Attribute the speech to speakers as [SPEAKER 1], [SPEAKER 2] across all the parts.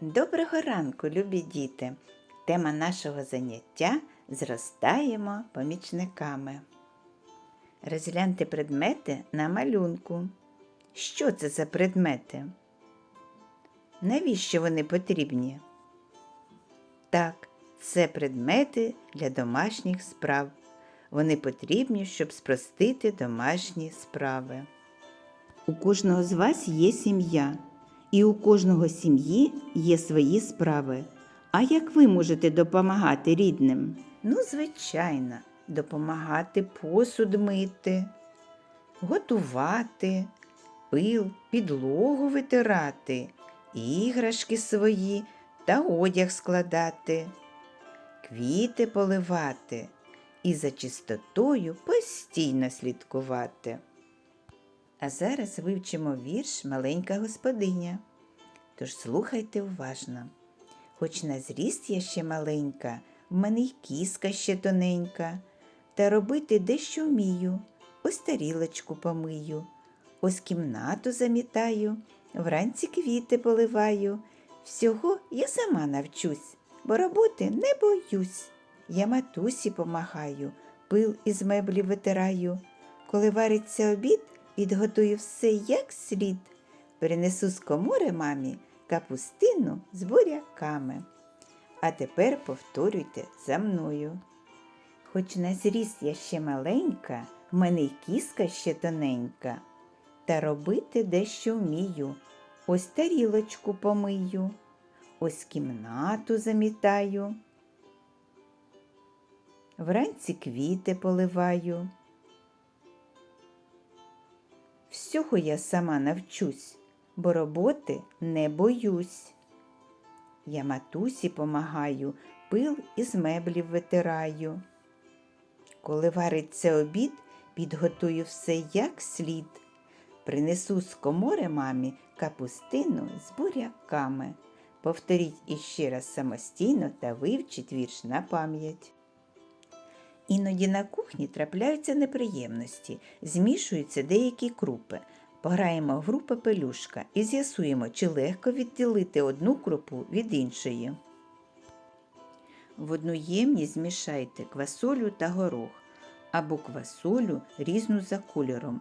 [SPEAKER 1] Доброго ранку, любі діти! Тема нашого заняття зростаємо помічниками. Розгляньте предмети на малюнку. Що це за предмети? Навіщо вони потрібні? Так, це предмети для домашніх справ. Вони потрібні, щоб спростити домашні справи. У кожного з вас є сім'я, і у кожного сім'ї є свої справи. А як ви можете допомагати рідним? Ну, звичайно, допомагати посуд мити, готувати, пил, підлогу витирати, іграшки свої та одяг складати, квіти поливати і за чистотою постійно слідкувати. А зараз вивчимо вірш Маленька господиня. Тож слухайте уважно. Хоч на зріст я ще маленька, в мене й кіска ще тоненька, та робити дещо вмію, ось тарілочку помию, ось кімнату замітаю, вранці квіти поливаю. Всього я сама навчусь, бо роботи не боюсь. Я матусі помагаю, пил із меблів витираю. Коли вариться обід, підготую все як слід. Принесу з комори мамі капустину з буряками. А тепер повторюйте за мною. Хоч на зріст я ще маленька, в мене й кіска ще тоненька, та робити дещо вмію. Ось тарілочку помию, ось кімнату замітаю. Вранці квіти поливаю. Всього я сама навчусь, бо роботи не боюсь. Я матусі помагаю, пил із меблів витираю. Коли вариться обід, підготую все як слід. Принесу з комори мамі капустину з буряками. Повторіть іще раз самостійно та вивчіть вірш на пам'ять. Іноді на кухні трапляються неприємності, змішуються деякі крупи. Пограємо в гру пепелюшка і з'ясуємо, чи легко відділити одну крупу від іншої. В одну ємність змішайте квасолю та горох або квасолю різну за кольором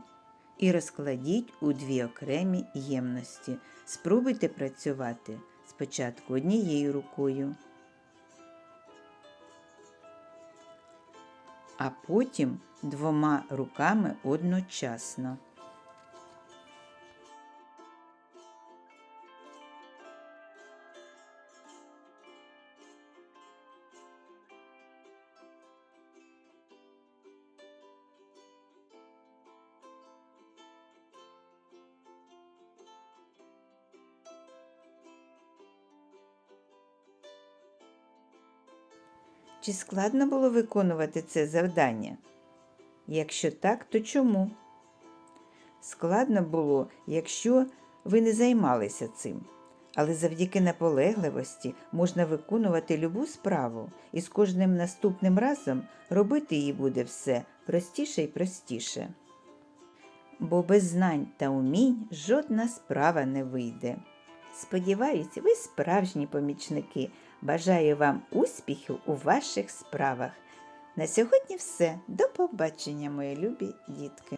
[SPEAKER 1] і розкладіть у дві окремі ємності. Спробуйте працювати спочатку однією рукою. А потім двома руками одночасно. Чи складно було виконувати це завдання? Якщо так, то чому? Складно було, якщо ви не займалися цим. Але завдяки наполегливості можна виконувати любу справу, і з кожним наступним разом робити її буде все простіше і простіше. Бо без знань та умінь жодна справа не вийде. Сподіваюся, ви справжні помічники. Бажаю вам успіхів у ваших справах. На сьогодні все. До побачення, мої любі дітки!